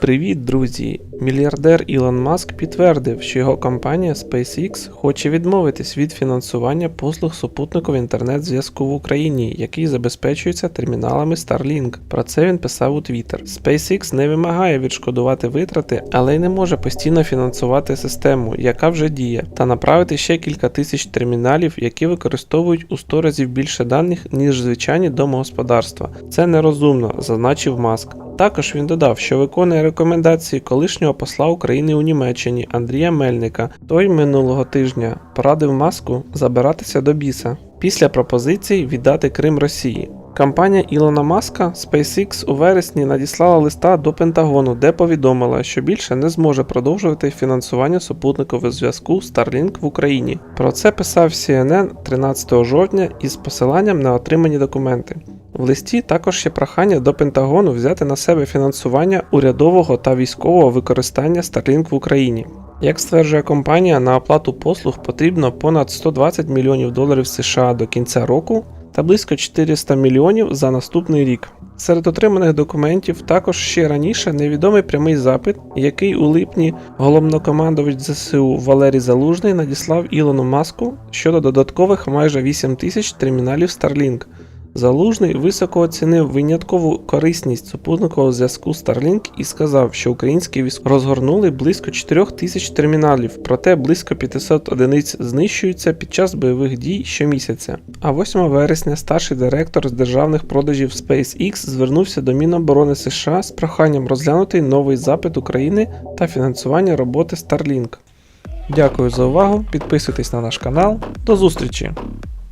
Привіт, друзі! Мільярдер Ілон Маск підтвердив, що його компанія SpaceX хоче відмовитись від фінансування послуг супутникового інтернет-зв'язку в Україні, який забезпечується терміналами Starlink. Про це він писав у Twitter. SpaceX не вимагає відшкодувати витрати, але й не може постійно фінансувати систему, яка вже діє, та направити ще кілька тисяч терміналів, які використовують у 100 разів більше даних, ніж звичайні домогосподарства. Це нерозумно, зазначив Маск. Також він додав, що виконує рекомендації колишнього посла України у Німеччині Андрія Мельника. Той минулого тижня порадив маску забиратися до біса після пропозицій віддати Крим Росії. Компанія Ілона Маска SpaceX у вересні надіслала листа до Пентагону, де повідомила, що більше не зможе продовжувати фінансування супутникового зв'язку Starlink в Україні. Про це писав CNN 13 жовтня із посиланням на отримані документи. В листі також є прохання до Пентагону взяти на себе фінансування урядового та військового використання Starlink в Україні. Як стверджує компанія, на оплату послуг потрібно понад 120 мільйонів доларів США до кінця року та близько 400 мільйонів за наступний рік. Серед отриманих документів також ще раніше невідомий прямий запит, який у липні головнокомандувач ЗСУ Валерій Залужний надіслав Ілону Маску щодо додаткових майже 8 тисяч терміналів Starlink. Залужний високо оцінив виняткову корисність супутникового зв'язку Starlink і сказав, що українські військові розгорнули близько 4 тисяч терміналів, проте близько 500 одиниць знищуються під час бойових дій щомісяця. А 8 вересня старший директор з державних продажів SpaceX звернувся до Міноборони США з проханням розглянути новий запит України та фінансування роботи Starlink. Дякую за увагу, підписуйтесь на наш канал. До зустрічі!